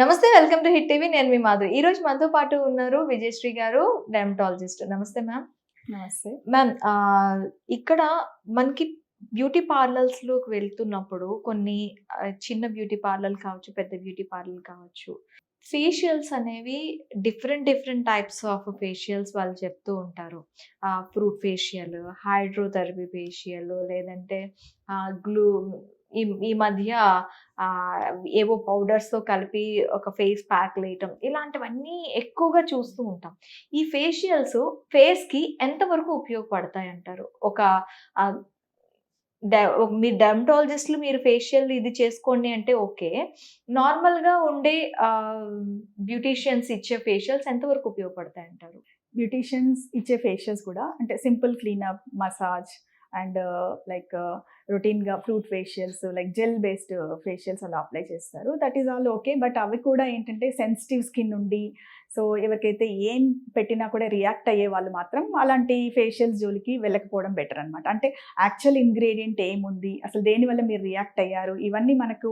నమస్తే welcome to hit TV. నేను మీ మాధురి. ఈ రోజు మనతో పాటు ఉన్నారు విజయశ్రీ గారు డెమటాలజిస్ట్ నమస్తే మ్యామ్. నమస్తే. మ్యామ్ ఇక్కడ మనకి బ్యూటీ పార్లర్స్లోకి వెళ్తున్నప్పుడు కొన్ని చిన్న బ్యూటీ పార్లర్ కావచ్చు పెద్ద బ్యూటీ పార్లర్ కావచ్చు ఫేషియల్స్ అనేవి different different types of facials వాళ్ళు చెప్తూ ఉంటారు. ఫ్రూట్ ఫేషియల్ హైడ్రోథెరపీ ఫేషియల్ లేదంటే గ్లూ ఈ ఈ మధ్య ఏవో పౌడర్స్తో కలిపి ఒక ఫేస్ ప్యాక్ వేయటం ఇలాంటివన్నీ ఎక్కువగా చూస్తూ ఉంటాం. ఈ ఫేషియల్స్ ఫేస్కి ఎంతవరకు ఉపయోగపడతాయి అంటారు ఒక మీ డెమటాలజిస్ట్లు మీరు ఫేషియల్ ఇది చేసుకోండి అంటే ఓకే. నార్మల్గా ఉండే బ్యూటీషియన్స్ ఇచ్చే ఫేషియల్స్ ఎంతవరకు ఉపయోగపడతాయి అంటారు బ్యూటీషియన్స్ ఇచ్చే ఫేషియల్స్ కూడా అంటే simple cleanup massage and like రొటీన్గా fruit facials like gel based facials అలా అప్లై చేస్తారు. That is all okay. But అవి కూడా ఏంటంటే సెన్సిటివ్ స్కిన్ ఉండి సో ఎవరికైతే ఏం పెట్టినా కూడా రియాక్ట్ అయ్యే వాళ్ళు మాత్రం అలాంటి ఫేషియల్స్ జోలికి వెళ్ళకపోవడం బెటర్ అనమాట అంటే యాక్చువల్ ఇంగ్రీడియంట్ ఏముంది? అసలు దేనివల్ల మీరు రియాక్ట్ అయ్యారు? ఇవన్నీ మనకు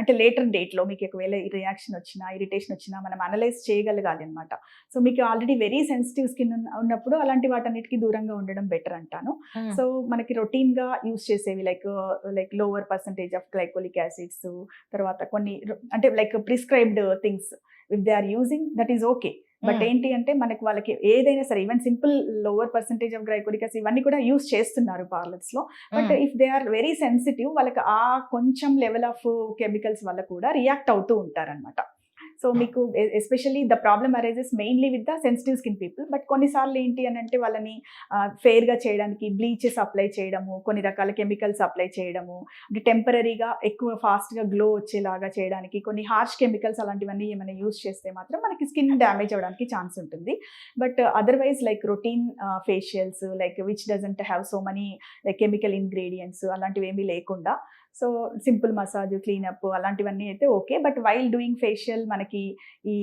అంటే లేటర్ డేట్లో మీకు ఒకవేళ రియాక్షన్ వచ్చినా ఇరిటేషన్ వచ్చినా మనం అనలైజ్ చేయగలగాలి అనమాట సో మీకు ఆల్రెడీ వెరీ సెన్సిటివ్ స్కిన్ ఉన్నప్పుడు అలాంటి వాటన్నిటికీ దూరంగా ఉండడం బెటర్ అంటాను. సో మనకి రొటీన్గా యూస్ చేసేవి like like lower percentage of glycolic acids తర్వాత కొన్ని అంటే like prescribed things if they are using that is okay but. ఏంటి అంటే మనకి వాళ్ళకి ఏదైనా సరే even simple lower percentage of glycolic acid ఇవన్నీ కూడా యూస్ చేస్తున్నారు పార్లర్స్లో. But if they are very sensitive వాళ్ళకి ఆ కొంచెం లెవెల్ ఆఫ్ కెమికల్స్ వల్ల కూడా రియాక్ట్ అవుతూ ఉంటారనమాట సో మీకు especially the problem arises mainly with the sensitive skin people but కొన్నిసార్లు ఏంటి అని అంటే వాళ్ళని ఫెయిర్గా చేయడానికి బ్లీచెస్ అప్లై చేయడము కొన్ని రకాల కెమికల్స్ అప్లై చేయడము అంటే టెంపరీగా ఎక్కువ ఫాస్ట్గా గ్లో వచ్చేలాగా చేయడానికి కొన్ని హార్ష్ కెమికల్స్ అలాంటివన్నీ ఏమైనా యూస్ చేస్తే మాత్రం మనకి స్కిన్ డ్యామేజ్ అవ్వడానికి ఛాన్స్ ఉంటుంది. But otherwise like routine facials like which doesn't have so many like chemical ingredients అలాంటివి ఏమీ లేకుండా సో సింపుల్ మసాజ్ క్లీనప్ అలాంటివన్నీ అయితే okay. But while doing facial మనకి ఈ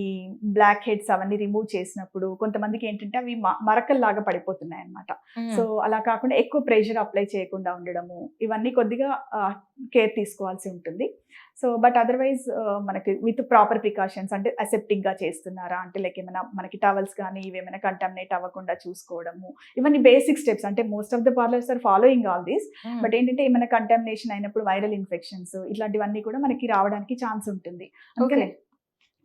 బ్లాక్ హెడ్స్ అవన్నీ రిమూవ్ చేసినప్పుడు కొంతమందికి ఏంటంటే అవి మరకల్లాగా పడిపోతున్నాయి అనమాట సో అలా కాకుండా ఎక్కువ ప్రెషర్ అప్లై చేయకుండా ఉండడము ఇవన్నీ కొద్దిగా కేర్ తీసుకోవాల్సి ఉంటుంది. సో బట్ అదర్వైజ్ మనకి విత్ ప్రాపర్ ప్రికాషన్స్ అంటే అసెప్టిక్గా చేస్తున్నారా? అంటే లైక్ ఏమైనా మనకి టవల్స్ కానీ ఇవేమైనా కంటామినేట్ అవ్వకుండా చూసుకోవడము ఇవన్నీ బేసిక్ స్టెప్స్. అంటే most of the parlours are following all these. But ఏంటంటే ఏమైనా కంటామినేషన్ అయినప్పుడు వైరల్ ఇన్ఫెక్షన్స్ ఇట్లాంటివన్నీ కూడా మనకి రావడానికి ఛాన్స్ ఉంటుంది. అందుకనే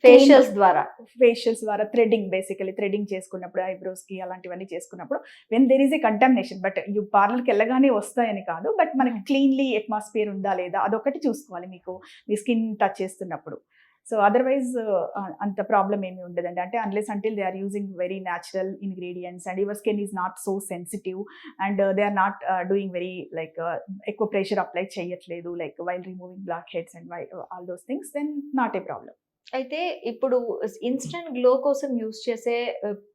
ఫేషియల్స్ ద్వారా. ఫేషియల్స్ ద్వారా థ్రెడింగ్ బేసికలీ థ్రెడింగ్ చేసుకున్నప్పుడు ఐబ్రోస్కి అలాంటివన్నీ చేసుకున్నప్పుడు when there is a contamination but you పార్లర్కి వెళ్ళగానే వస్తాయని కాదు బట్ మనకి క్లీన్లీ అట్మాస్ఫియర్ ఉందా లేదా అదొకటి చూసుకోవాలి మీకు మీ స్కిన్ టచ్ చేస్తున్నప్పుడు. సో అదర్వైజ్ అంత ప్రాబ్లం ఏమి ఉండదండి. అంటే unless until they are using very natural ingredients and your skin is not so sensitive and they are not doing very like ఎక్కువ ప్రెషర్ అప్లై చేయట్లేదు like while removing blackheads and all those things then not a problem అయితే ఇప్పుడు instant glow కోసం use చేసే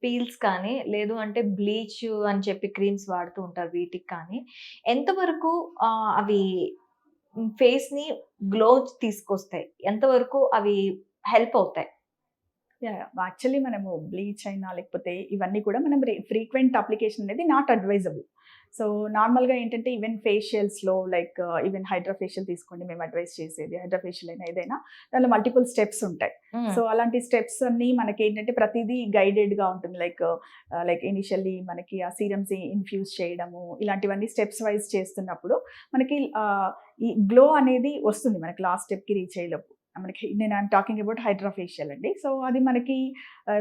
peels కానీ లేదు అంటే bleach అని చెప్పి క్రీమ్స్ వాడుతూ ఉంటారు వీటికి కానీ ఎంతవరకు అవి ఫేస్ని గ్లో తీసుకొస్తాయి? ఎంతవరకు అవి హెల్ప్ అవుతాయి? యాక్చువల్లీ మనము బ్లీచ్ అయినా లేకపోతే ఇవన్నీ కూడా మనం ఫ్రీక్వెంట్ అప్లికేషన్ అనేది నాట్ అడ్వైజబుల్ సో నార్మల్గా ఏంటంటే ఈవెన్ ఫేషియల్స్లో లైక్ ఈవెన్ హైడ్రా ఫేషియల్ తీసుకోండి మేము అడ్వైస్ చేసేది హైడ్రా ఫేషియల్ అయినా ఏదైనా దానిలో మల్టిపుల్ స్టెప్స్ ఉంటాయి. సో అలాంటి స్టెప్స్ అన్ని మనకి ఏంటంటే ప్రతిదీ గైడెడ్గా ఉంటుంది. లైక్ లైక్ ఇనిషియల్లీ మనకి ఆ సీరమ్స్ ఇన్ఫ్యూజ్ చేయడము ఇలాంటివన్నీ స్టెప్స్ వైజ్ చేస్తున్నప్పుడు మనకి ఆ, ఈ గ్లో అనేది వస్తుంది మనకి లాస్ట్ స్టెప్కి రీచ్ అయ్యేలోపు. మనకి నేను I'm talking about hydra facial అండి. సో అది మనకి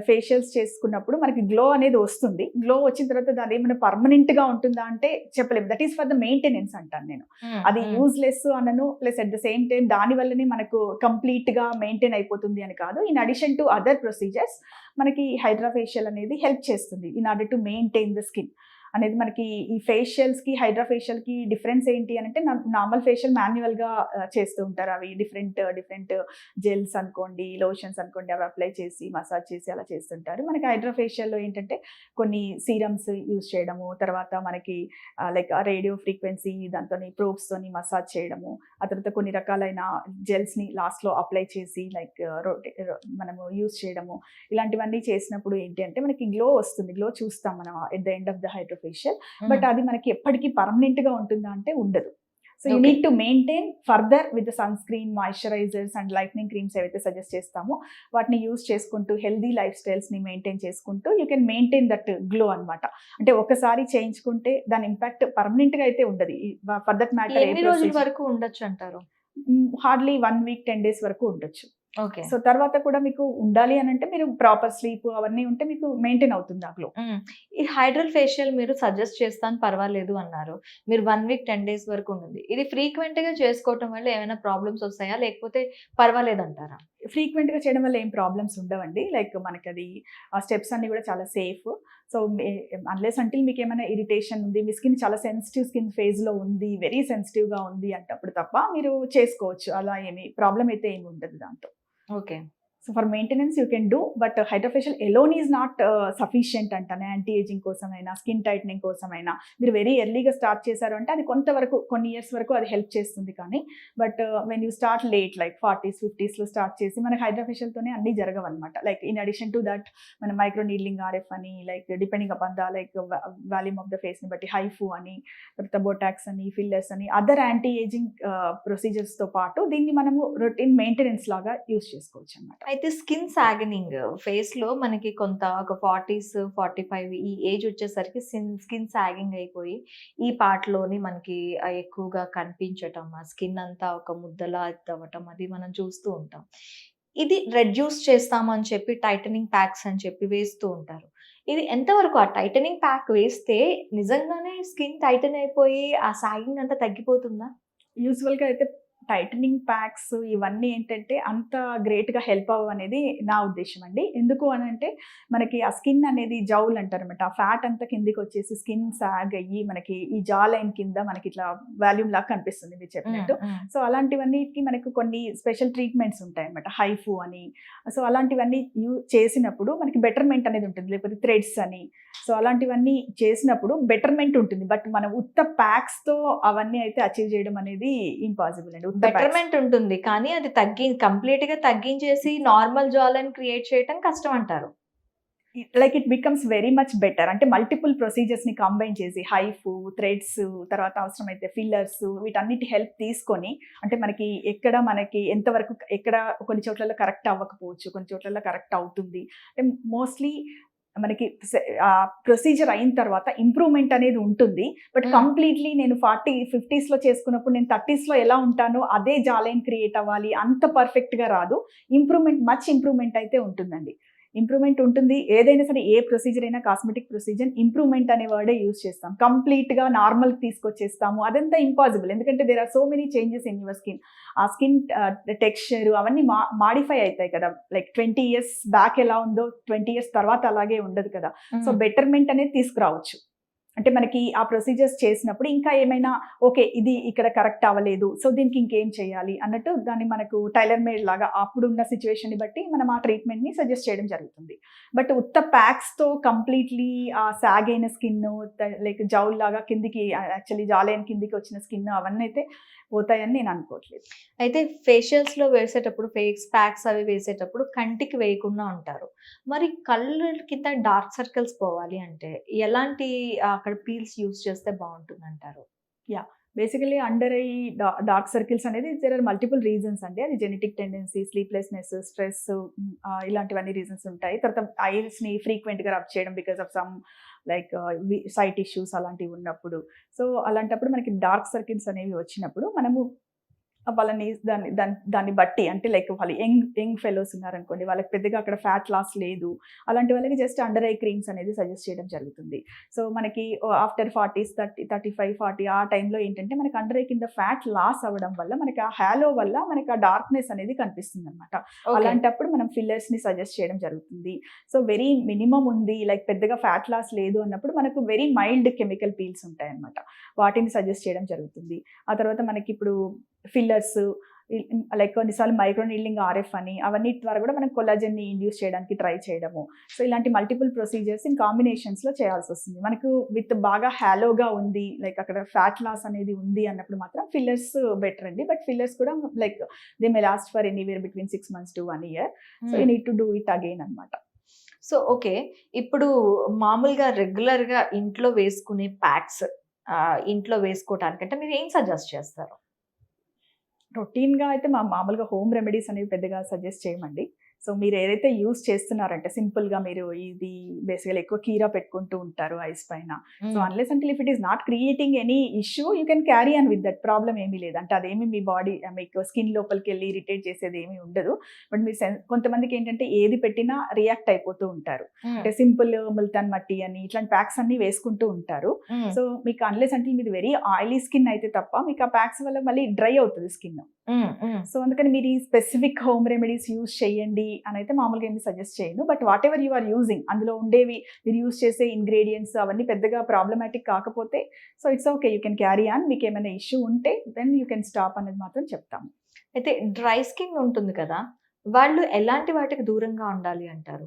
ఫేషియల్స్ చేసుకున్నప్పుడు మనకి గ్లో అనేది వస్తుంది. గ్లో వచ్చిన తర్వాత దాని ఏమైనా పర్మనెంట్గా ఉంటుందా అంటే చెప్పలేము. That is for the maintenance అంటాను నేను. అది యూజ్లెస్ అనను. Plus at the same time దాని వల్లనే మనకు కంప్లీట్గా మెయింటైన్ అయిపోతుంది అని కాదు. In addition to other procedures మనకి హైడ్రా ఫేషియల్ అనేది హెల్ప్ చేస్తుంది in order to maintain the skin అనేది మనకి ఈ ఫేషియల్స్కి హైడ్రా డిఫరెన్స్ ఏంటి అని అంటే నార్మల్ ఫేషియల్ మాన్యువల్గా చేస్తూ ఉంటారు. అవి డిఫరెంట్ డిఫరెంట్ జెల్స్ అనుకోండి లోషన్స్ అనుకోండి అవి అప్లై చేసి మసాజ్ చేసి అలా చేస్తుంటారు. మనకి హైడ్రా ఫేషియల్లో ఏంటంటే కొన్ని సీరమ్స్ యూస్ చేయడము తర్వాత మనకి లైక్ రేడియో ఫ్రీక్వెన్సీ దాంతో తోని మసాజ్ చేయడము ఆ తర్వాత కొన్ని రకాలైన జెల్స్ని లాస్ట్లో అప్లై చేసి లైక్ మనము యూజ్ చేయడము ఇలాంటివన్నీ చేసినప్పుడు ఏంటి అంటే మనకి గ్లో వస్తుంది. గ్లో చూస్తాం మనం at the end of the hydro hydro facial but అది మనకి ఎప్పటికీ పర్మనెంట్గా ఉంటుందా అంటే ఉండదు. So you. Need to maintain further with sunscreen moisturisers and lightning creams ఏవైతే సజెస్ట్ చేస్తామో వాటిని యూస్ చేసుకుంటూ హెల్దీ లైఫ్ స్టైల్స్ని మెయింటైన్ చేసుకుంటూ you can maintain that glow అనమాట అంటే ఒకసారి చేయించుకుంటే దాని ఇంపాక్ట్ పర్మనెంట్గా అయితే ఉండదు. ఫర్ దట్ ఎన్ని రోజుల మ్యాటర్ వరకు ఉండొచ్చు అంటారు? Hardly one week ten days వరకు ఉండొచ్చు. సో తర్వాత కూడా మీకు ఉండాలి అని అంటే మీరు ప్రాపర్ స్లీప్ అవన్నీ ఉంటే మీకు మెయింటైన్ అవుతుంది ఆ గ్లో. ఈ హైడ్రల్ ఫేషియల్ మీరు సజెస్ట్ చేస్తాను పర్వాలేదు అన్నారు. మీరు వన్ వీక్ టెన్ డేస్ వరకు ఉంది ఇది ఫ్రీక్వెంట్గా చేసుకోవటం వల్ల ఏమైనా ప్రాబ్లమ్స్ వస్తాయా? లేకపోతే పర్వాలేదు అంటారా ఫ్రీక్వెంట్గా చేయడం వల్ల ఏం ప్రాబ్లమ్స్ ఉండవండి. లైక్ మనకి అది ఆ స్టెప్స్ అన్ని కూడా చాలా సేఫ్. సో అన్లెస్ అంటిల్ మీకు ఏమైనా ఇరిటేషన్ ఉంది మీ స్కిన్ చాలా సెన్సిటివ్ స్కిన్ ఫేజ్లో ఉంది వెరీ సెన్సిటివ్గా ఉంది అంటప్పుడు తప్ప మీరు చేసుకోవచ్చు. అలా ఏమి ప్రాబ్లం అయితే ఏమి ఉండదు దాంతో. Okay so for maintenance you can do but hydrofacial alone is not sufficient అంటానే యాంటీ ఏజింగ్ కోసమైనా స్కిన్ టైట్నింగ్ కోసమైనా. మీరు వెరీ ఎర్లీగా స్టార్ట్ చేశారు అంటే అది కొంతవరకు కొన్ని ఇయర్స్ వరకు అది హెల్ప్ చేస్తుంది కానీ but when you start late like forties ఫిఫ్టీస్లో start చేసి మనకి హైడ్రోఫేషియల్తోనే అన్నీ జరగవన్నమాట. Like in addition to that మన మైక్రో నీడ్లింగ్ ఆర్ఎఫ్ అని like depending upon the like volume of the ఫేస్ని బట్టి హైఫు అని తర్వాత బోటాక్స్ అని ఫిల్లర్స్ అని అదర్ యాంటీ ఏజింగ్ ప్రొసీజర్స్తో పాటు దీన్ని మనము రొటీన్ మెయింటెనెన్స్ లాగా యూస్ చేసుకోవచ్చు అనమాట అయితే స్కిన్ సాగనింగ్ ఫేస్లో మనకి కొంత ఒక ఫార్టీస్ ఫార్టీ ఫైవ్ ఈ ఏజ్ వచ్చేసరికి స్కిన్ సాగింగ్ అయిపోయి ఈ పార్ట్లోని మనకి ఎక్కువగా కనిపించటం ఆ స్కిన్ అంతా ఒక ముద్దలా అవ్వటం అది మనం చూస్తూ ఉంటాం. ఇది రెడ్యూస్ చేస్తామని చెప్పి టైటనింగ్ ప్యాక్స్ అని చెప్పి వేస్తూ ఉంటారు. ఇది ఎంతవరకు ఆ టైటనింగ్ ప్యాక్ వేస్తే నిజంగానే స్కిన్ టైటన్ అయిపోయి ఆ సాగింగ్ అంతా తగ్గిపోతుందా? యూజువల్గా అయితే టైటనింగ్ ప్యాక్స్ ఇవన్నీ ఏంటంటే అంత గ్రేట్గా హెల్ప్ అవ్వ అనేది నా ఉద్దేశం అండి ఎందుకు అని అంటే మనకి ఆ స్కిన్ అనేది జౌల్ అంటారు అనమాట ఆ ఫ్యాట్ అంతా కిందికి వచ్చేసి స్కిన్ సాగ్ అయ్యి మనకి ఈ జా లైన్ కింద మనకి ఇట్లా వాల్యూమ్ లాగా కనిపిస్తుంది మీరు చెప్పినట్టు. సో అలాంటివన్నిటికి మనకు కొన్ని స్పెషల్ ట్రీట్మెంట్స్ ఉంటాయి అనమాట హైఫు అని. సో అలాంటివన్నీ యూ చేసినప్పుడు మనకి బెటర్మెంట్ అనేది ఉంటుంది. లేకపోతే థ్రెడ్స్ అని. సో అలాంటివన్నీ చేసినప్పుడు బెటర్మెంట్ ఉంటుంది. బట్ మనం ఉత్త ప్యాక్స్తో అవన్నీ అయితే అచీవ్ చేయడం అనేది ఇంపాసిబుల్ అండి. బెటర్మెంట్ ఉంటుంది. కానీ అది తగ్గి కంప్లీట్గా తగ్గించేసి నార్మల్ జాలని క్రియేట్ చేయటం కష్టం అంటారు. Like it becomes very much better అంటే మల్టిపుల్ ప్రొసీజర్స్ని కంబైన్ చేసి హైఫు థ్రెడ్స్ తర్వాత అవసరమైతే ఫిల్లర్స్ వీటన్నిటి హెల్ప్ తీసుకొని అంటే మనకి ఎక్కడ మనకి ఎంతవరకు ఎక్కడ కొన్ని చోట్లలో కరెక్ట్ అవ్వకపోవచ్చు కొన్ని చోట్లలో కరెక్ట్ అవుతుంది. అంటే మోస్ట్లీ మనకి ప్రొసీజర్ అయిన తర్వాత ఇంప్రూవ్మెంట్ అనేది ఉంటుంది. బట్. కంప్లీట్లీ నేను ఫార్టీ ఫిఫ్టీస్లో చేసుకున్నప్పుడు నేను థర్టీస్లో ఎలా ఉంటానో అదే జాలైన్ క్రియేట్ అవ్వాలి. అంత పర్ఫెక్ట్గా రాదు. ఇంప్రూవ్మెంట్ మచ్ ఇంప్రూవ్మెంట్ అయితే ఉంటుందండి. ఇంప్రూవ్మెంట్ ఉంటుంది. ఏదైనా సరే ఏ ప్రొసీజర్ అయినా కాస్మెటిక్ ప్రొసీజర్ ఇంప్రూవ్మెంట్ అనే వర్డే యూస్ చేస్తాం. కంప్లీట్గా నార్మల్ తీసుకొచ్చేస్తాము. అదంతా ఇంపాసిబుల్. ఎందుకంటే there are so many changes in your skin ఆ స్కిన్ టెక్స్చర్ అవన్నీ మా మాడిఫై అవుతాయి కదా. లైక్ ట్వంటీ ఇయర్స్ బ్యాక్ ఎలా ఉందో ట్వంటీ ఇయర్స్ తర్వాత అలాగే ఉండదు కదా. సో బెటర్మెంట్ అనేది తీసుకురావచ్చు. అంటే మనకి ఆ ప్రొసీజర్స్ చేసినప్పుడు ఇంకా ఏమైనా ఓకే ఇది ఇక్కడ కరెక్ట్ అవ్వలేదు సో దీనికి ఇంకేం చేయాలి? అన్నట్టు దాన్ని మనకు టైలర్ మేడ్ లాగా అప్పుడు ఉన్న సిచ్యువేషన్ని బట్టి మనం ఆ ట్రీట్మెంట్ని సజెస్ట్ చేయడం జరుగుతుంది. బట్ ఉత్త ప్యాక్స్తో కంప్లీట్లీ ఆ సాగ్ అయిన స్కిన్ లైక్ జౌల్ లాగా కిందికి యాక్చువల్లీ జాలైన కిందికి వచ్చిన స్కిన్ అవన్నీ అయితే పోతాయని నేను అనుకోవట్లేదు. అయితే ఫేషియల్స్లో వేసేటప్పుడు ఫేస్ ప్యాక్స్ అవి వేసేటప్పుడు కంటికి వేయకుండా ఉంటారు. మరి కళ్ళు కింద డార్క్ సర్కిల్స్ పోవాలి అంటే ఎలాంటి అక్కడ పీల్స్ యూస్ చేస్తే బాగుంటుంది అంటారు basically under eye dark circles అనేది దేర్ ఆర్ మల్టిపుల్ రీజన్స్ అండి. అది జెనెటిక్ టెండెన్సీ స్లీప్లెస్నెస్ స్ట్రెస్ ఇలాంటివన్నీ రీజన్స్ ఉంటాయి. తర్వాత ఐస్ని ఫ్రీక్వెంట్గా రబ్ చేయడం because of some like sight issues అలాంటివి ఉన్నప్పుడు. సో అలాంటప్పుడు మనకి డార్క్ సర్కిల్స్ అనేవి వచ్చినప్పుడు మనము వాళ్ళని దాన్ని దాన్ని దాన్ని బట్టి అంటే లైక్ వాళ్ళు యంగ్ యంగ్ ఫెలోస్ ఉన్నారనుకోండి వాళ్ళకి పెద్దగా అక్కడ ఫ్యాట్ లాస్ లేదు. అలాంటి వాళ్ళకి జస్ట్ అండర్ ఐ క్రీమ్స్ అనేది సజెస్ట్ చేయడం జరుగుతుంది. సో మనకి after forties thirty thirty five forty ఆ టైంలో ఏంటంటే మనకి అండర్ ఐ కింద ఫ్యాట్ లాస్ అవ్వడం వల్ల మనకి ఆ హ్యాలో వల్ల మనకి ఆ డార్క్నెస్ అనేది కనిపిస్తుంది అనమాట అలాంటప్పుడు మనం ఫిల్లర్స్ని సజెస్ట్ చేయడం జరుగుతుంది. సో వెరీ మినిమం ఉంది లైక్ పెద్దగా ఫ్యాట్ లాస్ లేదు అన్నప్పుడు మనకు వెరీ మైల్డ్ కెమికల్ పీల్స్ ఉంటాయి అనమాట వాటిని సజెస్ట్ చేయడం జరుగుతుంది. ఆ తర్వాత మనకి ఇప్పుడు ఫిల్లర్స్ లైక్ కొన్నిసార్లు మైక్రో నీడ్లింగ్ ఆర్ఎఫ్ అని అవన్నీ ద్వారా కూడా మనం కొలాజన్ని ఇండ్యూస్ చేయడానికి ట్రై చేయడము. సో ఇలాంటి మల్టిపుల్ ప్రొసీజర్స్ ఇన్ కాంబినేషన్స్లో చేయాల్సి వస్తుంది. మనకు విత్ బాగా హ్యాలోగా ఉంది లైక్ అక్కడ ఫ్యాట్ లాస్ అనేది ఉంది అన్నప్పుడు మాత్రం ఫిల్లర్స్ బెటర్ అండి. బట్ ఫిల్లర్స్ కూడా like they may last for anywhere between six months to one year. So you need to do it again అనమాట సో ఓకే. ఇప్పుడు మామూలుగా రెగ్యులర్గా ఇంట్లో వేసుకునే ప్యాక్స్ ఇంట్లో వేసుకోవటానికంటే మీరు ఏం సజెస్ట్ చేస్తారు? రొటీన్‌గా అయితే మా మామూలుగా హోమ్ రెమెడీస్ అనేవి పెద్దగా సజెస్ట్ చేయమండి. సో, మీరు ఏదైతే యూజ్ చేస్తున్నారంటే సింపుల్‌గా మీరు ఇది బేసికల్లీ ఎక్కువ కీరా పెట్టుకుంటూ ఉంటారు ఐస్ పైన. So. Unless until if it is not creating any issue you can carry on with that problem ఏమీ లేదు. అంటే అదేమి మీ బాడీ మీకు స్కిన్ లోపలికెళ్ళి ఇరిటేట్ చేసేది ఏమీ ఉండదు. బట్ మీరు కొంతమందికి ఏంటంటే ఏది పెట్టినా రియాక్ట్ అయిపోతూ ఉంటారు. అంటే సింపుల్ ముల్తాన్ మట్టి అని ఇట్లాంటి ప్యాక్స్ అన్నీ వేసుకుంటూ ఉంటారు. సో, మీకు అన్‌లెస్ అంటిల్ మీది వెరీ ఆయిలీ స్కిన్ అయితే తప్ప మీకు ఆ ప్యాక్స్ వల్ల మళ్ళీ డ్రై అవుతది స్కిన్. సో, అందుకని మీరు ఈ స్పెసిఫిక్ హోమ్ రెమెడీస్ యూజ్ చేయండి అయితే మామూలుగా ఏమి సజెస్ట్ చేయను. But whatever you are using అందులో ఉండేవి మీరు యూజ్ చేసే ఇంగ్రీడియంట్స్ అవన్నీ పెద్దగా ప్రాబ్లమాటిక్ కాకపోతే so, it's okay. You can carry on. మీకు ఏమైనా ఇష్యూ ఉంటే దెన్ యూ కెన్ స్టాప్ అనేది మాత్రం చెప్తాము. అయితే డ్రై స్కిన్ ఉంటుంది కదా! వాళ్ళు ఎలాంటి వాటికి దూరంగా ఉండాలి అంటారు?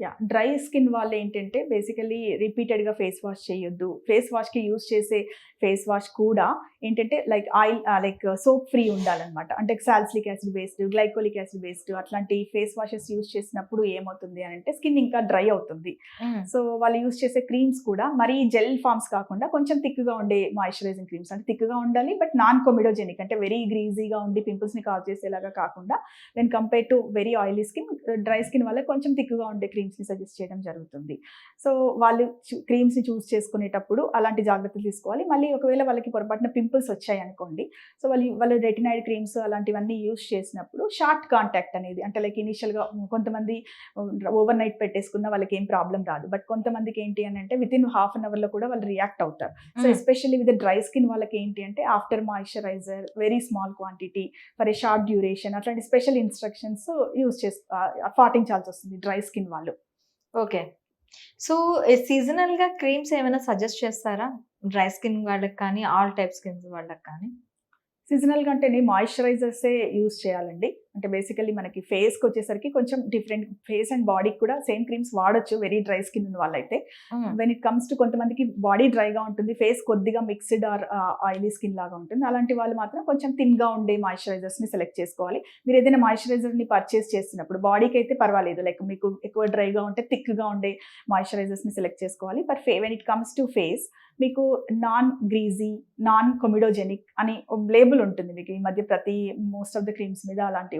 యాహ్! డ్రై స్కిన్ వాళ్ళేంటంటే బేసికల్లీ రిపీటెడ్‌గా ఫేస్ వాష్ చేయొద్దు. ఫేస్ వాష్‌కి యూజ్ చేసే ఫేస్ వాష్ కూడా ఏంటంటే like oil like soap free ఉండాలనమాట. అంటే salicylic acid based, glycolic acid based అట్లాంటి ఫేస్ వాషెస్ యూజ్ చేసినప్పుడు ఏమవుతుంది అనంటే స్కిన్ ఇంకా డ్రై అవుతుంది. సో, వాళ్ళు యూజ్ చేసే క్రీమ్స్ కూడా మరీ జెల్ ఫార్మ్స్ కాకుండా కొంచెం థిక్‌గా ఉండే మాయిశ్చరైజింగ్ క్రీమ్స్ అంటే థిక్‌గా ఉండాలి. బట్ నాన్ కొమిడోజెనిక్ అంటే వెరీ గ్రీజీగా ఉండి పింపుల్స్‌ని కాజ్ చేసేలాగా కాకుండా when compare to very oily skin dry skin వాళ్ళకి కొంచెం థిక్‌గా ఉండే క్రీమ్స్‌ని సజెస్ట్ చేయడం జరుగుతుంది. సో, వాళ్ళు క్రీమ్స్‌ని చూజ్ చేసుకునేటప్పుడు అలాంటి జాగ్రత్తలు తీసుకోవాలి. మళ్ళీ ఒకవేళ వాళ్ళకి పొరపాటున పింపుల్స్ వచ్చాయనుకోండి. సో, వాళ్ళు వాళ్ళు రెటినాయిడ్ క్రీమ్స్ అలాంటివన్నీ యూజ్ చేసినప్పుడు షార్ట్ కాంటాక్ట్ అనేది అంటే లైక్ ఇనీషియల్‌గా కొంతమంది ఓవర్ నైట్ పెట్టేసుకున్న వాళ్ళకి ఏం ప్రాబ్లమ్ రాదు. బట్ కొంతమందికి ఏంటి అనంటే వితిన్ హాఫ్ అన్ అవర్‌లో కూడా వాళ్ళు రియాక్ట్ అవుతారు. So. Especially with dry skin వాళ్ళకి ఏంటి అంటే after moisturiser very small quantity for a short duration అట్లాంటి స్పెషల్ ఇన్‌స్ట్రక్షన్స్ యూజ్ చేస్ ఆహ్, పాటించాల్సొస్తుంది డ్రై స్కిన్ వాళ్ళు. ఓకే. సో, సీజనల్ సీజనల్‌గా క్రీమ్స్ ఏమైనా సజెస్ట్ చేస్తారా? డ్రై స్కిన్ వాళ్ళకి కానీ, ఆల్ టైప్ స్కిన్స్ వాళ్ళకి కానీ? సీజనల్‌గా అంటేనే మాయిశ్చరైజర్సే యూజ్ చేయాలండి. అంటే బేసికల్లీ మనకి ఫేస్‌కొచ్చేసరికి కొంచెం డిఫరెంట్ ఫేస్ అండ్ బాడీకి కూడా సేమ్ క్రీమ్స్ వాడొచ్చు వెరీ డ్రై స్కిన్ ఉన్న వాళ్ళైతే. వెన్ ఇట్ కమ్స్ టు కొంతమందికి బాడీ డ్రైగా ఉంటుంది. ఫేస్ కొద్దిగా మిక్స్డ్ ఆర్ ఆయిలీ స్కిన్ లాగా ఉంటుంది. అలాంటి వాళ్ళు మాత్రం కొంచెం థిన్‌గా ఉండే మాయిశ్చరైజర్స్‌ని సెలెక్ట్ చేసుకోవాలి. మీరు ఏదైనా మాయిశ్చరైజర్‌ని పర్చేస్ చేస్తున్నప్పుడు బాడీకి అయితే పర్వాలేదు. లైక్ మీకు ఎక్కువ డ్రైగా ఉంటే థిక్‌గా ఉండే మాయిశ్చరైజర్స్‌ని సెలెక్ట్ చేసుకోవాలి. బట్ ఫే when it comes to face మీకు నాన్ గ్రీజీ, నాన్ కొమిడోజెనిక్ అని లేబుల్ ఉంటుంది మీకు. ఈ మధ్య ప్రతి మోస్ట్ ఆఫ్ ద క్రీమ్స్ మీద అలాంటివి